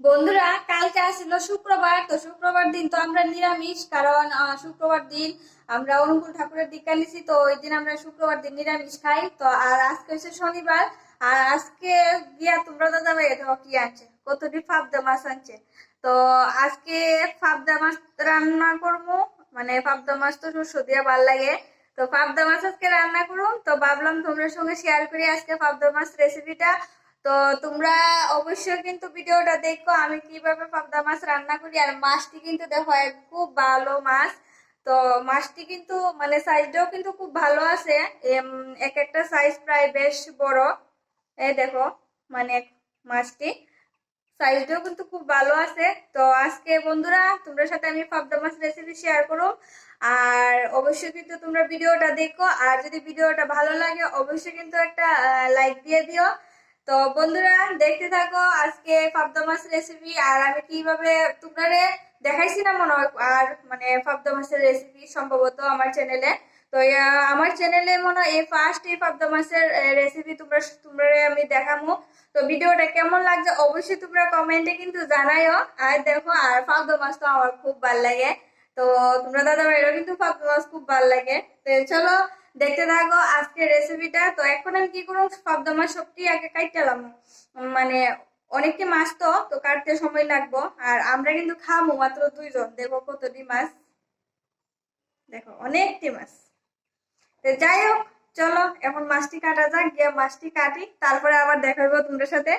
বন্ধুরা, কালকে আসছিল শুক্রবার, তো শুক্রবার দিন তো আমরা নিরামিষ, কারণ শুক্রবার দিন আমরা অনুকূল ঠাকুরের দীক্ষা নিছি, তো ওই দিন আমরা শুক্রবার দিন নিরামিষ খাই। তো, আর আজকে হচ্ছে শনিবার, আর আজকে গিয়া তোমরা দাদা ভাই দেখো কি আনছে, কতটি ফাবদা মাছ আনছে। তো, আজকে ফাবদা মাছ রান্না করব মানে ফাবদা মাছ তো শস্য দিয়ে ভালো লাগে। তো পাবদা মাছ আজকে রান্না করুন তো ভাবলাম তোমাদের সঙ্গে শেয়ার করি আজকে পাবদা মাছ রেসিপিটা তো তোমরা অবশ্যই কিন্তু ভিডিওটা দেখো, আমি কীভাবে পাবদা মাছ রান্না করি, আর মাছটি কিন্তু দেখো খুব ভালো মাছ। তো মাছটি কিন্তু মানে সাইজটাও কিন্তু খুব ভালো আছে। এক একটা সাইজ প্রায় বেশ বড়। এই দেখো মানে মাছটি সাইজটাও কিন্তু খুব ভালো আছে। তো আজকে বন্ধুরা তোমরা সাথে আমি পাবদা মাছ রেসিপি শেয়ার করো আর অবশ্যই কিন্তু তোমরা ভিডিওটা দেখো। আর যদি ভিডিওটা ভালো লাগে, অবশ্যই কিন্তু একটা লাইক দিয়ে দিও। তো বন্ধুরা, দেখতে থাকো আজকে পাবদা মাছ রেসিপি আর আমি কীভাবে তোমরা দেখাইছি না মনে হয়, আর মানে পাবদা মাছের রেসিপি সম্ভবত আমার চ্যানেলে তো আমার চ্যানেলে মনে হয় এই ফার্স্ট এই পাবদা মাছের রেসিপি তোমরা তোমরা আমি দেখামো। তো ভিডিওটা কেমন লাগছে অবশ্যই তোমরা কমেন্টে কিন্তু জানাইও। আর দেখো, আর পাবদা মাছ তো আমার খুব ভালো লাগে। তো, তোমরা দাদা ভাইয়েরও কিন্তু পাবদা মাছ খুব ভালো লাগে। তো, চলো দেখতে থাকো আজকের রেসিপিটা তো এখন আমি কি করব? পাবদা মাছ সবটি আগে কাটতেলাম মানে অনেকটি মাছ তো তো কাটতে সময় লাগবো। আর আমরা কিন্তু খামো মাত্র দুইজন। দেখো কতটি মাছ। দেখো, অনেকটি মাছ। তো যাই হোক, চলো এখন মাছটি কাটা যাক, গিয়ে মাছটি কাটি। তারপরে আবার দেখা হইব তোমাদের সাথে।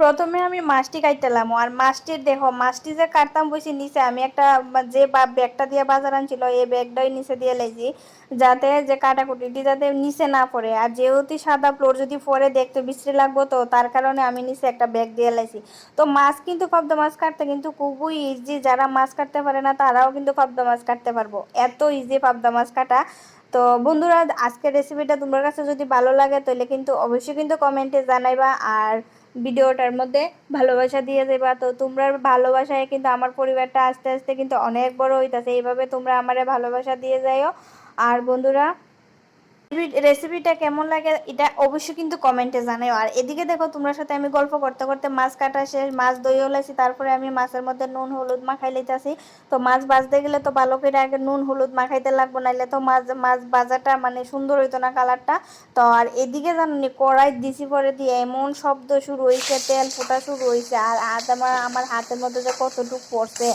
প্রথমে আমি মাছটি কাটতেলাম আর মাছটির দেখো, মাছটি যে কাটতাম বসে নিচে আমি একটা যে ব্যাগটা দিয়ে বাজার আনছিল, এই ব্যাগটাই নিচে দিয়ে লেছি যাতে যে কাটাকুটিটি যাতে নিচে না পড়ে। আর যেহেতু সাদা ফ্লোর যদি পরে দেখতে বিশ্রী লাগবো তো, তার কারণে আমি নিচে একটা ব্যাগ দিয়ে লাইছি তো মাছ কিন্তু পাবদা মাছ কাটতে কিন্তু খুবই ইজি যারা মাছ কাটতে পারে না, তারাও কিন্তু পাবদা মাছ কাটতে পারব। এত ইজি পাবদা মাছ কাটা। তো বন্ধুরা, আজকের রেসিপিটা তোমার কাছে যদি ভালো লাগে, তাহলে কিন্তু অবশ্যই কিন্তু কমেন্টে জানাইবা। আর ভিডিওটার মধ্যে ভালোবাসা দিয়ে দেবা। তো তোমরা ভালোবাসায় কিন্তু আমার পরিবারটা আস্তে আস্তে কিন্তু অনেক বড় হইতাছে। এইভাবে তোমরা আমারে ভালোবাসা দিয়ে যাইও। আর বন্ধুরা রেসিপিটা কেমন লাগে এটা অবশ্যই কিন্তু কমেন্টে জানাও আর এদিকে দেখো তোমার সাথে আমি গল্প করতে করতে মাছ কাটা শেষ, মাছ দই লাইছি তারপরে আমি মাছের মধ্যে নুন, হলুদ মাখাই লইতাছি। তো মাছ বাজতে গেলে তো ভালো করে আগে নুন, হলুদ মাখাইতে লাগবো, নাইলে তো মাছ মাছ বাজাটা মানে সুন্দর হইতো না কালারটা। তো আর এদিকে জানি কড়াই দিছি পরে দিয়ে এমন শব্দ শুরু হয়েছে তেল ফোটা শুরু হয়েছে আর আজ আমার আমার হাতের মধ্যে যে কতটুকু পড়ছে।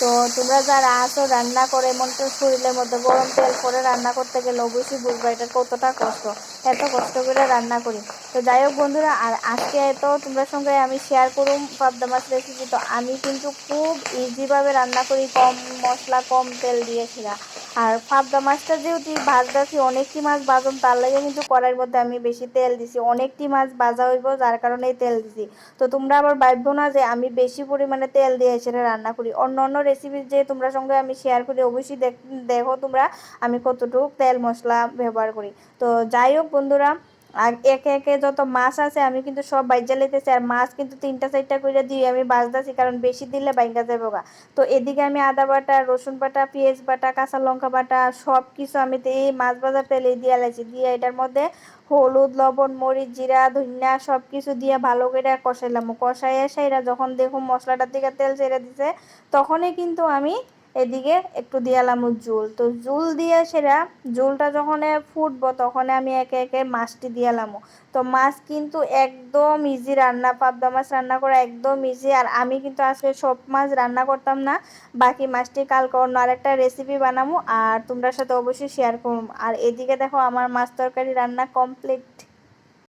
তো তোমরা যারা আসো রান্না করে, এমন তো শরীরের মধ্যে গরম তেল করে রান্না করতে গেলে অবশ্যই বুঝবা, এটা কতটা কষ্ট, এত কষ্ট করে রান্না করি। তো যাই হোক বন্ধুরা, আর আজকে তো তোমরা সঙ্গে আমি শেয়ার করুম পাবদা মাছ রেসিপি তো আমি কিন্তু খুব ইজিভাবে রান্না করি, কম মশলা, কম তেল দিয়ে দিয়েছিলাম আর ফাবদা মাছটা যেহেতু ভাজতেছি অনেকটি মাছ বাজম তার লাগে কিন্তু কড়াইয়ের মধ্যে আমি বেশি তেল দিছি। অনেকটি মাছ বাজা হইব, যার কারণে তেল দিছি। তো তোমরা আবার ভাববো না যে আমি বেশি পরিমাণে তেল দিয়ে সেটা রান্না করি। অন্য অন্য রেসিপি যে তোমরা সঙ্গে আমি শেয়ার করি, অবশ্যই দেখো তোমরা আমি কতটুকু তেল মশলা ব্যবহার করি। তো যাই হোক বন্ধুরা আর একে একে যত মাছ আছে, আমি কিন্তু সব বাইজা লইতেছি। আর মাছ কিন্তু তিনটা, চারটা করে দিই আমি বাজতেছি কারণ বেশি দিলে বাইঙ্গা যাবে গা। তো এদিকে আমি আদা বাটা, রসুন বাটা, পেঁয়াজ বাটা, কাঁচা লঙ্কা বাটা সব কিছু আমি এই মাছ বাজার তেলে দিয়ে লাইছি। দিয়ে এটার মধ্যে হলুদ, লবণ, মরিচ, জিরা, ধনিয়া সব কিছু দিয়ে ভালো করে কষাইলাম। কষাইয়া সাইরা যখন দেখুন মশলাটার দিকে তেল ছেড়ে দিছে, তখনই কিন্তু আমি এদিকে একটু দিয়ালাম জুল। তো জুল দিয়ে সেরা, জুলটা যখন ফুটবো তখন আমি একে একে মাছটি দিয়ালাম তো মাছ কিন্তু একদম ইজি রান্না, পাবদা মাছ রান্না করা একদম ইজি আর আমি কিন্তু আজকে সব মাছ রান্না করতাম না, বাকি মাছটি কালকে অন্য আরেকটা রেসিপি বানাবো আর তোমরা সাথে অবশ্যই শেয়ার করুম। আর এদিকে দেখো আমার মাছ তরকারি রান্না কমপ্লিট